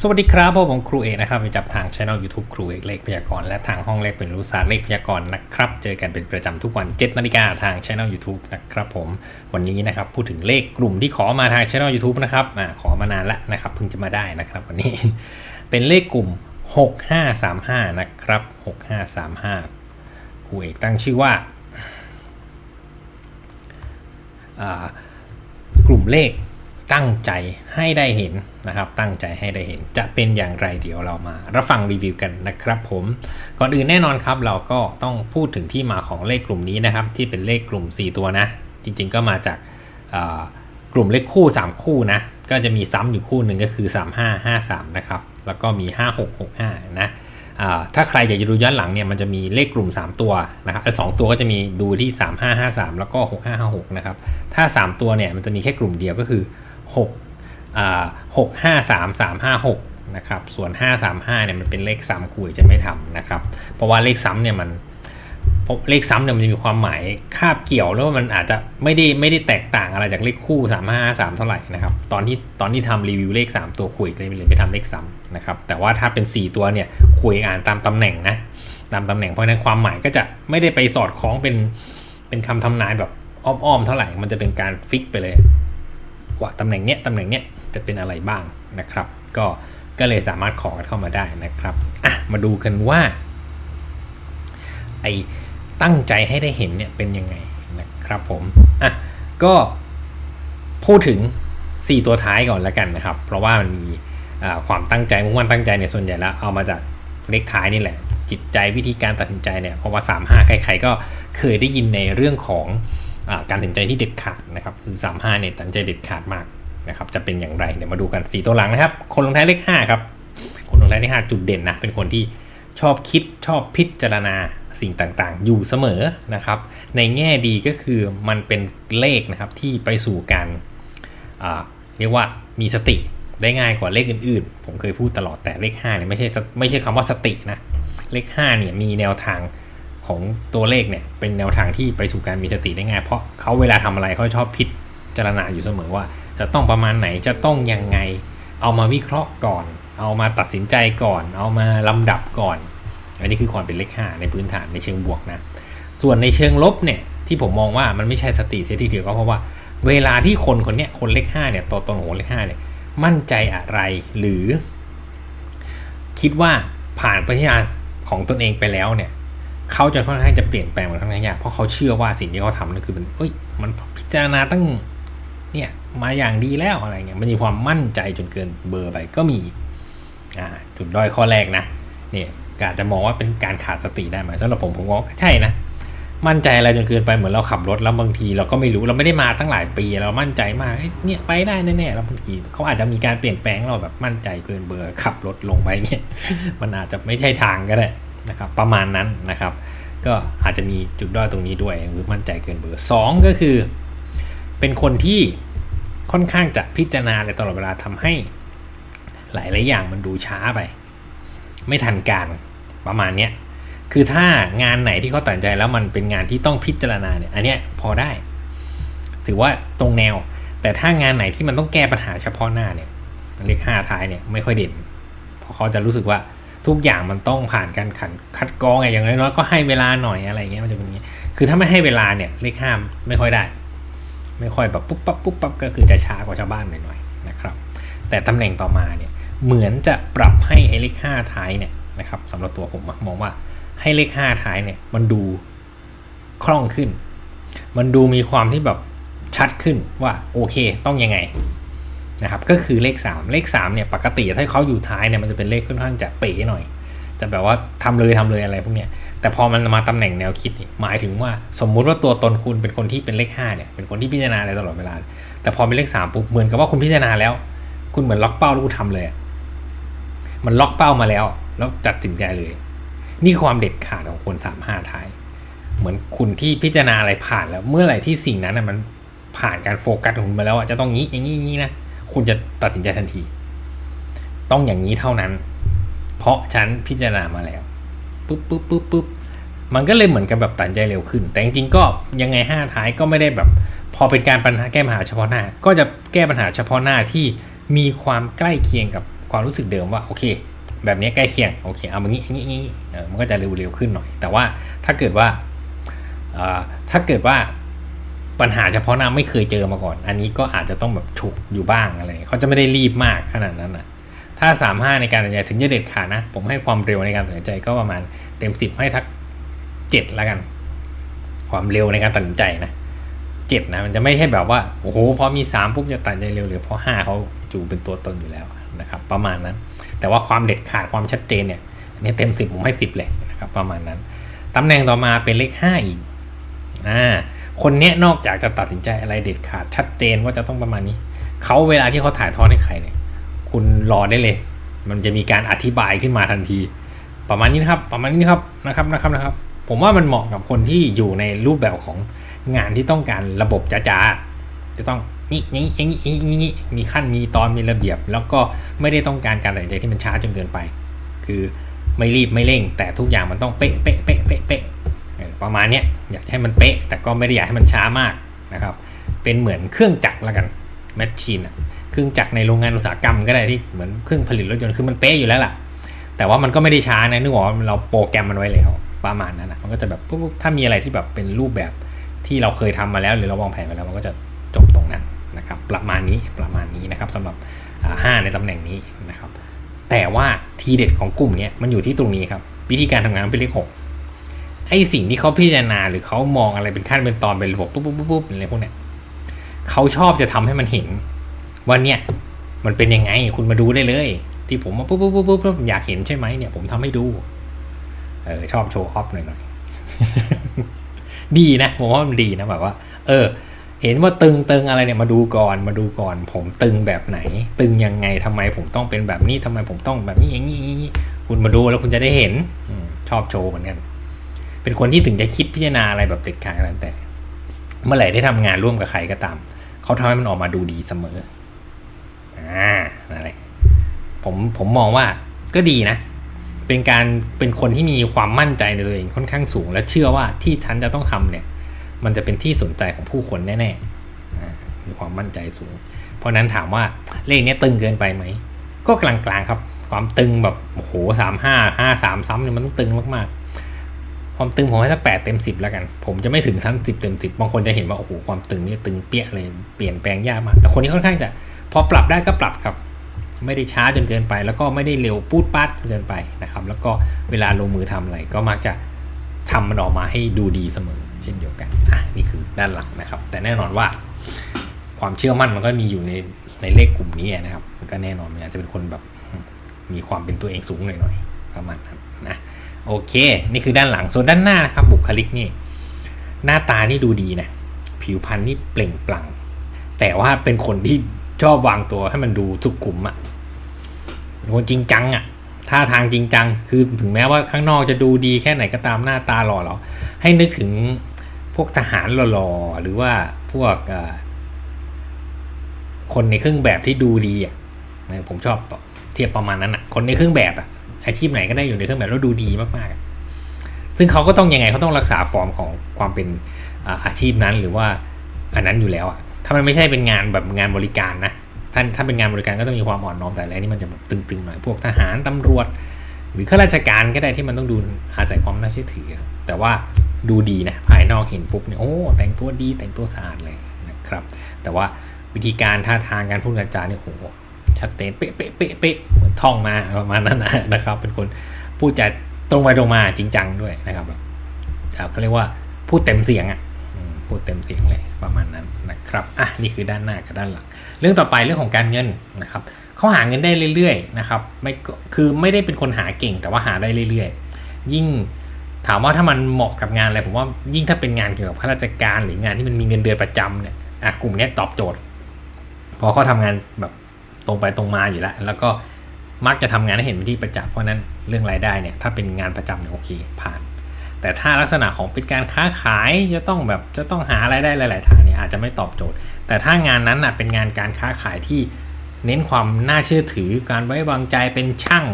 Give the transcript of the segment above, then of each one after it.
สวัสดีครับผมครูเอกนะครับประจำทาง channel YouTube ครูเอกเลขพยากรณ์และทางห้องเลขเป็นรู้ศาสตร์เลขพยากรณ์นะครับ เจอกันเป็นประจำทุกวัน7นาฬิกาทาง channel YouTube นะครับผมวันนี้นะครับพูดถึงเลขกลุ่มที่ขอมาทาง channel YouTube นะครับอขอมานานแล้วนะครับเพิ่งจะมาได้นะครับ วันนี้เป็นเลขกลุ่ม 6535 นะครับ 6535 ครูเอกตั้งชื่อว่าอ่ากลุ่มเลข ตั้งใจให้ได้เห็นนะครับ ตั้งใจให้ได้เห็น จะเป็นอย่างไรเดี๋ยวเรามา รับฟังรีวิวกันนะครับผม ก่อนอื่นแน่นอนครับ เราก็ต้องพูดถึงที่มาของเลขกลุ่มนี้นะครับ ที่เป็นเลขกลุ่ม 4 ตัวนะ จริงๆก็มาจากกลุ่มเลขคู่ 3 คู่นะ ก็จะมีซ้ำอยู่คู่หนึ่งก็คือ 3553 นะครับ แล้วก็มี 5665 นะอ่าถ้าใครอยากจะดูย้อนหลังเนี่ยมันจะมีเลขกลุ่ม 3 ตัวนะครับแล้วสองตัวก็จะมีดูที่ 3553 แล้วก็ 6556 นะครับ ถ้า 3 ตัวเนี่ยมันจะมีแค่กลุ่มเดียวก็คือ 6อ่า653356นะครับส่วน 535เนี่ยมันเป็นเลขซ้ำคุยจะไม่ทำนะครับเพราะว่าเลขซ้ำเนี่ยมันเลขซ้ำเนี่ยมันจะมีความหมายคาบเกี่ยวแล้วมันอาจจะไม่ได้ไม่ได้แตกต่างอะไรจากเลขคู่ 3553 เท่าไหร่นะครับตอนที่ตอนที่ทำรีวิวเลข 3 ตัวคุยเลยเลยไปทำเลขซ้ำนะครับแต่ว่าถ้าเป็น 4 ตัวเนี่ยคุยอ่านตามตำแหน่งนะตามตำแหน่งเพราะนั้นความหมายก็จะไม่ได้ไปสอดคล้องเป็นเป็นคำทำนายแบบอ้อมๆเท่าไหร่มันจะเป็นการฟิกไปเลย ว่าตำแหน่งเนี้ยตำแหน่งเนี้ยจะเป็นอะไรบ้างนะครับ ก็ก็เลยสามารถขอกันเข้ามาได้นะครับอะมาดูกันว่าไอ้ตั้งใจให้ได้เห็นเนี่ยเป็นยังไงนะครับผมอะก็พูดถึง 4 ตัวท้ายก่อนแล้วกันนะครับ เพราะว่ามันมีความตั้งใจมุ่งมั่นตั้งใจเนี่ยส่วนใหญ่แล้วเอามาจากเลขท้ายนี่แหละ จิตใจวิธีการตัดสินใจเนี่ยเพราะว่า 3 5 ใครๆก็เคยได้ยินในเรื่องของ การตัดสินใจที่เด็ดขาดนะครับคือ3 5เนี่ยตัดสินใจเด็ดขาดมากนะครับจะเป็นอย่างไรเดี๋ยวมาดูกัน 4 ตัวหลังนะครับ คนลงท้ายเลข5ครับคนลงท้ายเลข5จุดเด่นนะเป็นคนที่ชอบคิดชอบพิจารณาสิ่งต่างๆ อยู่เสมอนะครับ ในแง่ดีก็คือมันเป็นเลขนะครับที่ไปสู่การเรียกว่ามีสติได้ง่ายกว่าเลขอื่นๆ ผมเคยพูดตลอดแต่เลข5เนี่ยไม่ใช่ไม่ใช่คำว่าสตินะเลข5เนี่ยมีแนวทาง ของตัวเลขเนี่ยเป็นแนวทางที่ไปสู่การมีสติได้ง่ายเพราะเขาเวลาทำอะไรเขาชอบพิจารณาอยู่เสมอว่า จะต้องประมาณไหนจะต้องยังไง เอามาวิเคราะห์ก่อน เอามาตัดสินใจก่อน เอามาลำดับก่อน อันนี้คือความเป็นเลข5ในพื้นฐานในเชิงบวกนะ ส่วนในเชิงลบเนี่ยที่ผมมองว่ามันไม่ใช่สติเสียทีเดียวก็เพราะว่า เวลาที่คนคนเนี้ยคนเลข5เนี่ยตัวตนของเลข5เนี่ยมั่นใจอะไรหรือ คิดว่าผ่านปฏิญาณของตนเองไปแล้วเนี่ย เขาจะค่อนข้างจะเปลี่ยนแปลงมันค่อนข้างยากเพราะเขาเชื่อว่าสิ่งที่เขาทำนั่นคือมันเอ้ยมันพิจารณาตั้งเนี่ยมาอย่างดีแล้วอะไรเงี้ยมันมีความมั่นใจจนเกินเบอร์ไปก็มีอ่าจุดด้อยข้อแรกนะเนี่ยอาจจะมองว่าเป็นการขาดสติได้ไหมสำหรับผมผมว่าใช่นะมั่นใจอะไรจนเกินไปเหมือนเราขับรถแล้วบางทีเราก็ไม่รู้เราไม่ได้มาตั้งหลายปีเรามั่นใจมากเอ้ยเนี่ยไปได้แน่ๆแล้วบางทีเขาอาจจะมีการเปลี่ยนแปลงเราแบบมั่นใจเกินเบอร์ขับรถลงไปเนี่ยมันอาจจะไม่ใช่ทางก็ได้ นะครับประมาณนั้นนะครับ ก็อาจจะมีจุดด้อยตรงนี้ด้วยคือมั่นใจเกินเบอร์สองก็คือ เป็นคนที่ค่อนข้างจะพิจารณาในตลอดเวลาทำให้หลาย ๆ อย่างมันดูช้าไป ไม่ทันการประมาณเนี้ยคือถ้างานไหนที่เขาตัดใจแล้วมันเป็นงานที่ต้องพิจารณาเนี่ยอันเนี้ยพอได้ ถือว่าตรงแนว แต่ถ้างานไหนที่มันต้องแก้ปัญหาเฉพาะหน้าเนี่ยเลขห้าท้ายเนี่ยไม่ค่อยเด่นเพราะเขาจะรู้สึกว่า ทุกอย่างมันต้องผ่านการขันคัดกรองไงอย่างน้อยๆก็ให้เวลาหน่อยอะไรเงี้ยมันจะเป็นอย่างนี้ คือถ้าไม่ให้เวลาเนี่ยเลขห้าไม่ค่อยได้ ไม่ค่อยแบบปุ๊บปั๊บปุ๊บปั๊บก็คือจะช้ากว่าชาวบ้านหน่อยๆนะครับ แต่ตำแหน่งต่อมาเนี่ยเหมือนจะปรับให้เลขห้าท้ายเนี่ยนะครับสำหรับตัวผมมองว่าให้เลขห้าท้ายเนี่ยมันดูคล่องขึ้น มันดูมีความที่แบบชัดขึ้นว่าโอเคต้องยังไง นะครับก็คือเลข 3 เลข3เนี่ยปกติถ้าเขาอยู่ท้ายเนี่ยมันจะเป็นเลขค่อนข้างจะเป๋หน่อย จะแบบว่าทำเลยทำเลยอะไรพวกเนี้ยแต่พอมันมาตำแหน่งแนวคิดนี่หมายถึงว่าสมมุติว่าตัวตนคุณเป็นคนที่เป็นเลข5เนี่ยเป็นคนที่พิจารณาอะไรตลอดเวลา แต่พอเป็นเลข3ปุ๊บเหมือนกับว่าคุณพิจารณาแล้ว คุณเหมือนล็อกเป้าแล้วคุณทำเลย มันล็อกเป้ามาแล้ว แล้วตัดสินใจเลย นี่ความเด็ดขาดของคนสามห้าท้ายเหมือนคุณที่พิจารณาอะไรผ่านแล้ว เมื่อไหร่ที่สิ่งนั้นนะมันผ่านการโฟกัสของคุณมาแล้วอะจะต้องงี้อย่างนี้อย่างนี้นะ คุณจะตัดสินใจทันที ต้องอย่างนี้เท่านั้น เพราะฉันพิจารณามาแล้วปุ๊บปุ๊บปุ๊บปุ๊บมันก็เลยเหมือนกับแบบตัดใจเร็วขึ้น แต่จริงๆก็ยังไงห้าท้ายก็ไม่ได้แบบ พอเป็นการปัญหาแก้ปัญหาเฉพาะหน้า ก็จะแก้ปัญหาเฉพาะหน้าที่มีความใกล้เคียงกับความรู้สึกเดิมว่าโอเค แบบนี้ใกล้เคียงโอเคเอามางี้งี้งี้มันก็จะเร็วๆขึ้นหน่อย แต่ว่าถ้าเกิดว่าถ้าเกิดว่า ปัญหาเฉพาะหน้าไม่เคยเจอมาก่อน อันนี้ก็อาจจะต้องแบบฉุกอยู่บ้างอะไรเงี้ยเขาจะไม่ได้รีบมากขนาดนั้นนะถ้า 35 ในการตัดสินใจถึงจะเด็ดขาดนะ ผมให้ความเร็วในการตัดสินใจก็ประมาณเต็ม 10 ให้ทัก7ล้วกัน ความเร็วในการตัดสินใจนะเจ็ดนะมันจะไม่ใช่แบบว่าโอ้โหพอมีสามปุ๊บจะตัดใจเร็วเลยเพราะห้าเขาจูเป็นตัวตนอยู่แล้วนะครับ ประมาณนั้น แต่ว่าความเด็ดขาดความชัดเจนเนี่ยอันนี้เต็มสิบผมให้สิบเลยนะครับประมาณนั้นตำแหน่งต่อมาเป็นเลขห้าอีกอ่า คนเนี้ยนอกจากจะตัดสินใจอะไรเด็ดขาดชัดเจนว่าจะต้องประมาณนี้ เขาเวลาที่เขาถ่ายทอดให้ใครเนี่ย คุณรอได้เลย มันจะมีการอธิบายขึ้นมาทันที ประมาณนี้นะครับ ประมาณนี้ครับนะครับนะครับนะครับ ผมว่ามันเหมาะกับคนที่อยู่ในรูปแบบของงานที่ต้องการระบบจ๋าๆ จะต้องนี่นี่อย่างนี้อย่างนี้มีขั้นมีตอนมีระเบียบ แล้วก็ไม่ได้ต้องการการตัดสินใจที่มันช้าจนเกินไป คือไม่รีบไม่เร่ง แต่ทุกอย่างมันต้องเป๊ะเป๊ะเป๊ะเป๊ะเป๊ะ ประมาณนี้อยากให้มันเป๊ะ แต่ก็ไม่ได้อยากให้มันช้ามากนะครับ เป็นเหมือนเครื่องจักรละกันแมชชีนเครื่องจักรในโรงงานอุตสาหกรรมก็ได้ที่เหมือนเครื่องผลิตรถยนต์คือมันเป๊ะอยู่แล้วล่ะ แต่ว่ามันก็ไม่ได้ช้านะนึกว่าเราโปรแกรมมันไว้แล้วประมาณนั้นนะมันก็จะแบบปุ๊บถ้ามีอะไรที่แบบเป็นรูปแบบที่เราเคยทำมาแล้ว หรือเราวางแผนมาแล้วมันก็จะจบตรงนั้นนะครับ ประมาณนี้ประมาณนี้นะครับสำหรับห้าในตำแหน่งนี้นะครับ แต่ว่าทีเด็ดของกลุ่มนี้มันอยู่ที่ตรงนี้ครับวิธีการทำงานเป็นเลขหก ไอสิ่งที่เขาพิจารณาหรือเขามองอะไรเป็นขั้นเป็นตอนเป็นระบบปุ๊บปุ๊บปุ๊บปุ๊บอะไรพวกเนี้ยเขาชอบจะทำให้มันเห็นว่าเนี่ย มันเป็นยังไงคุณมาดูได้เลย ที่ผมมาปุ๊บปุ๊บปุ๊บปุ๊บอยากเห็นใช่ไหมเนี่ย ผมทำให้ดูเออชอบโชว์ออฟหน่อยหน่อยดีนะผมว่ามันดีนะแบบว่า เออ เห็นว่าตึงตึงอะไรเนี่ยมาดูก่อนมาดูก่อน ผมตึงแบบไหน ตึงยังไงทำไมผมต้องเป็นแบบนี้ทำไมผมต้องแบบนี้อย่างนี้อย่างนี้คุณมาดูแล้วคุณจะได้เห็นอชอบโชว์เหมือนกัน เป็นคนที่ถึงจะคิดพิจารณาอะไรแบบเด็ดขาดกันแต่ เมื่อไหร่ได้ทำงานร่วมกับใครก็ตาม เขาทำให้มันออกมาดูดีเสมออ่าอะไรผมผมมองว่าก็ดีนะ เป็นการเป็นคนที่มีความมั่นใจในตัวเองค่อนข้างสูง และเชื่อว่าที่ฉันจะต้องทำเนี่ย มันจะเป็นที่สนใจของผู้คนแน่ๆมีความมั่นใจสูง เพราะนั้นถามว่าเลขนี้ตึงเกินไปไหมก็กลางๆครับ ความตึงแบบโอ้โหสามห้าห้าสามซ้ำเนี่ยมันต้องตึงมากๆ ความตึงผมให้สักแปดเต็มสิบแล้วกัน ผมจะไม่ถึงทั้งสิบเต็มสิบบางคนจะเห็นว่าโอ้โหความตึงนี่ตึงเปี้ยเลยเปลี่ยนแปลงยากมาก แต่คนนี้ค่อนข้างจะพอปรับได้ก็ปรับครับ ไม่ได้ช้าจนเกินไป แล้วก็ไม่ได้เร็วปูดปัดเกินไปนะครับ แล้วก็เวลาลงมือทำอะไรก็มักจะทำมันออกมาให้ดูดีเสมอ เช่นเดียวกันอะนี่คือด้านหลังนะครับ แต่แน่นอนว่า ความเชื่อมั่นมันก็มีอยู่ในในเลขกลุ่มนี้นะครับก็แน่นอนมันอาจจะเป็นคนแบบมีความเป็นตัวเองสูงหน่อยๆประมาณนั้นนะ โอเค นี่คือด้านหลัง ส่วนด้านหน้านะครับบุคลิกนี่ หน้าตานี่ดูดีนะ ผิวพรรณนี่เปล่งปลั่ง แต่ว่าเป็นคนที่ชอบวางตัวให้มันดูสุขุมอะเป็นคนจริงจังอะท่าทางจริงจัง คือถึงแม้ว่าข้างนอกจะดูดีแค่ไหนก็ตามหน้าตาหล่อหรอ ให้นึกถึงพวกทหารหล่อๆ หรือว่าพวกคนในเครื่องแบบที่ดูดีอะผมชอบเทียบประมาณนั้นอะ คนในเครื่องแบบอะ อาชีพไหนก็ได้อยู่ในเครื่องแบบแล้วดูดีมากๆ ซึ่งเขาก็ต้องยังไงเขาต้องรักษาฟอร์มของความเป็นอาชีพนั้นหรือว่าอันนั้นอยู่แล้วอะถ้ามันไม่ใช่เป็นงานแบบงานบริการนะท่านถ้าเป็นงานบริการก็ต้องมีความอ่อนน้อมแต่อะไรนี่มันจะแบบตึงๆหน่อยพวกทหารตำรวจ หรือข้าราชการก็ได้ที่มันต้องดูอาศัยความน่าเชื่อถือ แต่ว่าดูดีนะภายนอกเห็นปุ๊บเนี่ยโอ้แต่งตัวดีแต่งตัวสะอาดเลยนะครับ แต่ว่าวิธีการท่าทางการพูดการจาเนี่ยโอ้ ชัดเจนเป๊ะเป๊ะเป๊ะเป๊ะเหมือนท่องมาประมาณนั้นนะครับ เป็นคนพูดจาตรงไปตรงมาจริงจังด้วยนะครับแบบเขาเรียกว่าพูดเต็มเสียงอะพูดเต็มเสียงเลยประมาณนั้นนะครับอะนี่คือด้านหน้ากับด้านหลัง เรื่องต่อไปเรื่องของการเงินนะครับเขาหาเงินได้เรื่อยๆนะครับไม่คือไม่ได้เป็นคนหาเก่งแต่ว่าหาได้เรื่อยๆ ยิ่งถามว่าถ้ามันเหมาะกับงานอะไรผมว่ายิ่งถ้าเป็นงานเกี่ยวกับข้าราชการหรืองานที่มันมีเงินเดือนประจำเนี่ยอะกลุ่มนี้ตอบโจทย์พราะเขาทางานแบบ ตรงไปตรงมาอยู่แล้ว แล้วก็มักจะทำงานให้เห็นเป็นที่ประจักษ์เพราะนั้นเรื่องรายได้เนี่ยถ้าเป็นงานประจำเนี่ยโอเคผ่าน แต่ถ้าลักษณะของเป็นการค้าขายจะต้องแบบจะต้องหารายได้หลาย ๆ ทางเนี่ยอาจจะไม่ตอบโจทย์ แต่ถ้างานนั้นอะเป็นงานการค้าขายที่เน้นความน่าเชื่อถือการไว้วางใจเป็นช่าง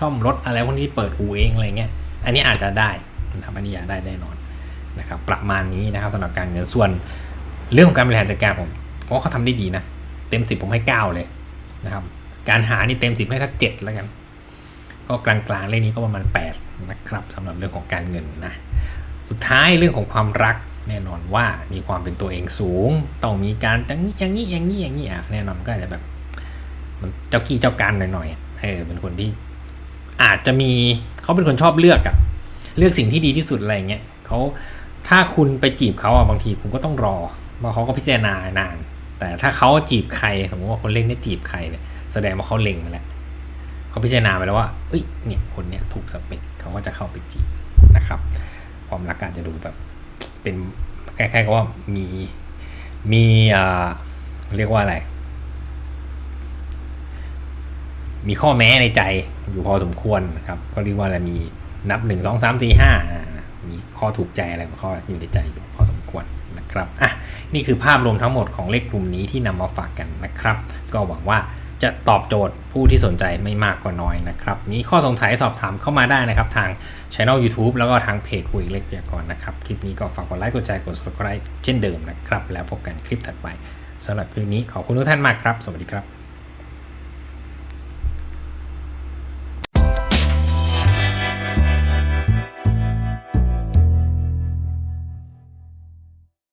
ซ่อมรถอะไรพวกนี้เปิดอูเองอะไรเงี้ยอันนี้อาจจะได้ทำอันนี้อยากได้แน่นอนนะครับประมาณนี้นะครับสำหรับการเงินส่วนเรื่องของการบริหารจัดการผมเพราะเขาทำได้ดีนะ เต็มสิบผมให้เก้าเลย นะครับ การหานี่เต็มสิบให้สักเจ็ดแล้วกัน ก็กลางๆเลขนี้ก็ประมาณแปดนะครับสำหรับเรื่องของการเงินนะ สุดท้ายเรื่องของความรักแน่นอนว่ามีความเป็นตัวเองสูง ต้องมีการอย่างนี้อย่างนี้อย่างนี้อย่างนี้อะแน่นอนก็อาจจะแบบมันเจ้ากี้เจ้าการหน่อยๆเออเป็นคนที่อาจจะมีเขาเป็นคนชอบเลือกอะเลือกสิ่งที่ดีที่สุดอะไรอย่างเงี้ยเขาถ้าคุณไปจีบเขาอะบางทีคุณก็ต้องรอเพราะเขาก็พิจารณานาน แต่ถ้าเขาจีบใครสมมติว่าคนเล่นได้จีบใครเนี่ยแสดงว่าเขาเล็งมาแล้วเขาพิจารณาไปแล้วว่าเอ้ยเนี่ยคนเนี้ยถูกสเปคเขาก็จะเข้าไปจีบนะครับ ความรักอาจจะดูแบบเป็นคล้ายๆกับว่ามีมีอ่าเรียกว่าอะไร มีข้อแม้ในใจอยู่พอสมควรครับ ก็เรียกว่าอะไรมีนับหนึ่งสองสามสี่ห้ามีข้อถูกใจอะไรข้ออยู่ในใจอยู่ นะครับอะนี่คือภาพรวมทั้งหมดของเลขกลุ่มนี้ที่นำมาฝากกันนะครับ ก็หวังว่าจะตอบโจทย์ผู้ที่สนใจไม่มากก็น้อยนะครับ มีข้อสงสัยสอบถามเข้ามาได้นะครับ ทางช่อง YouTube แล้วก็ทางเพจคุยเล็กพยากรณ์นะครับ คลิปนี้ก็ฝากกดไลค์กดแชร์กด subscribe เช่นเดิมนะครับ แล้วพบกันคลิปถัดไปสำหรับคลิปนี้ขอบคุณทุกท่านมากครับ สวัสดีครับ